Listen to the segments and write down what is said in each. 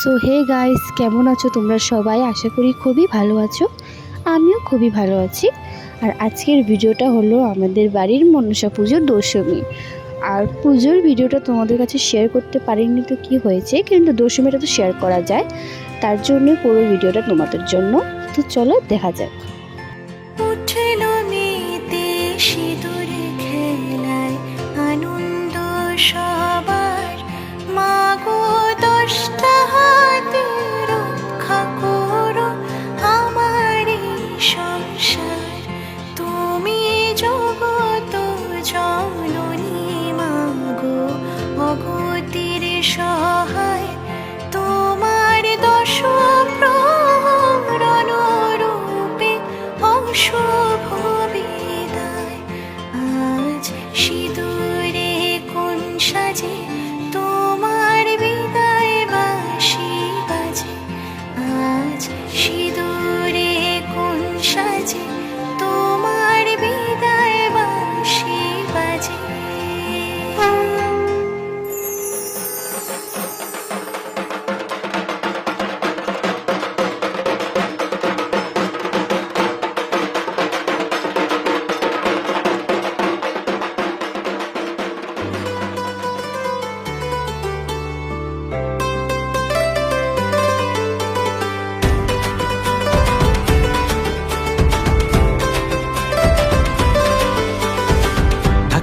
So hey guys কেমন আছো তোমরা সবাই? আশা করি খুবই ভালো আছো। আমিও খুবই ভালো আছি। আর আজকের ভিডিওটা হলো আমাদের বাড়ির মনসা পুজোর দশমী। আর পুজোর ভিডিওটা তোমাদের কাছে শেয়ার করতে পারিনি তো কি হয়েছে, কিন্তু দশমীটা তো শেয়ার করা যায়। তার জন্য পুরো ভিডিওটা তোমাদের জন্য। তো চলো, দেখা যাক।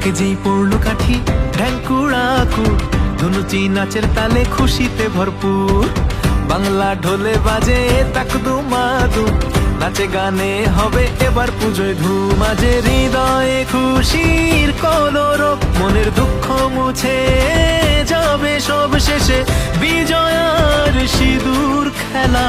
থাকে যেই পড়ল কাঠি ঢ্যাঙ্কুড়াকু ধনুচি নাচের তালে খুশিতে ভরপুর। বাংলা ঢোলে বাজে তাকদু মাদু নাচে গানে হবে এবার পুজোয় ধুম আজে হৃদয়ে খুশির কলরব মনের দুঃখ মুছে যাবে সব শেষে, বিজয়ার সিঁদুর খেলা।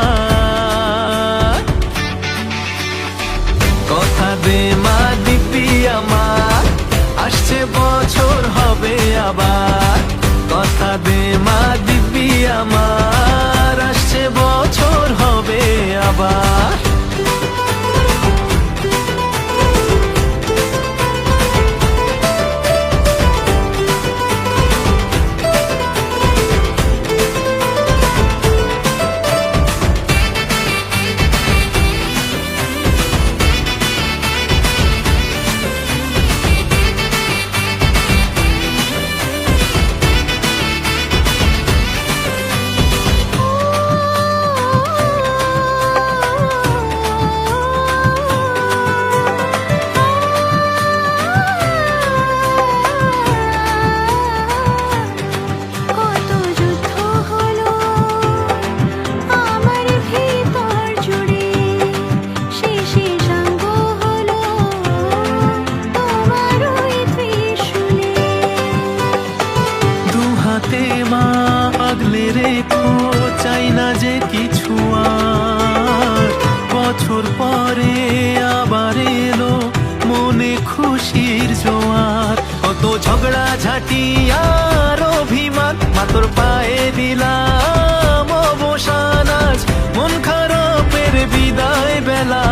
ঝগড়া, ঝাঁটি আর অভিমান। মাতর পায়ে দিলাম অবসান আজ মন খারাপের বিদায় বেলা।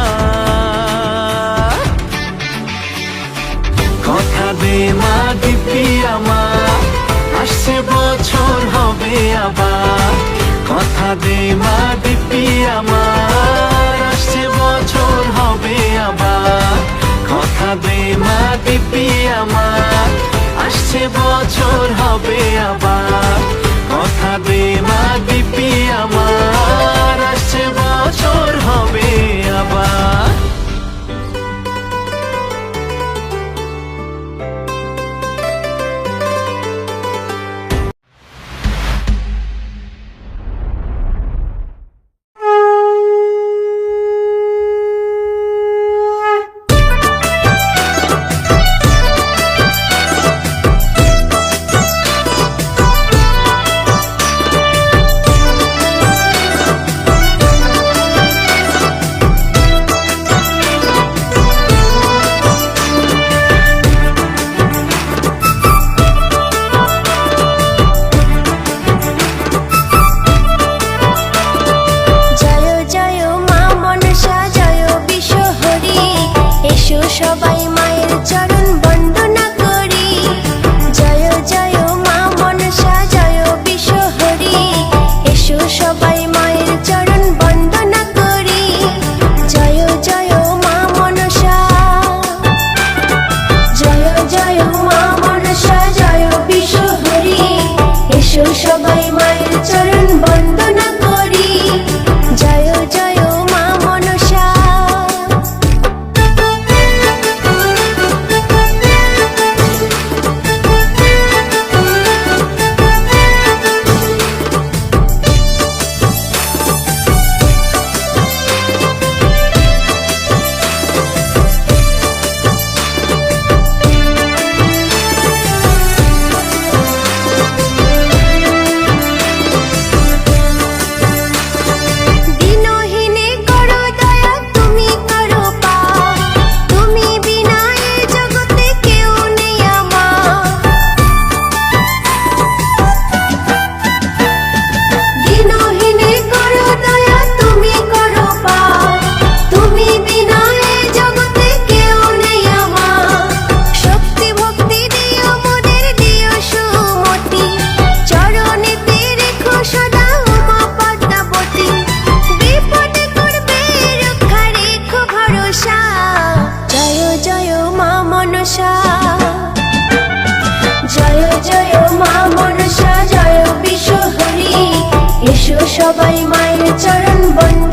কথা দে মা দিব্যি আমার। আসছে বছর, হবে আবার। কথা দে মা দিব্যি আমার। আসছে বছর, হবে আবার। কথা দে মা দিব্যি আমার। আসছে বছর হবে আবার। কথা দে মা দিব্যি আমার। সবাই মায়ের চরণ বন্দনা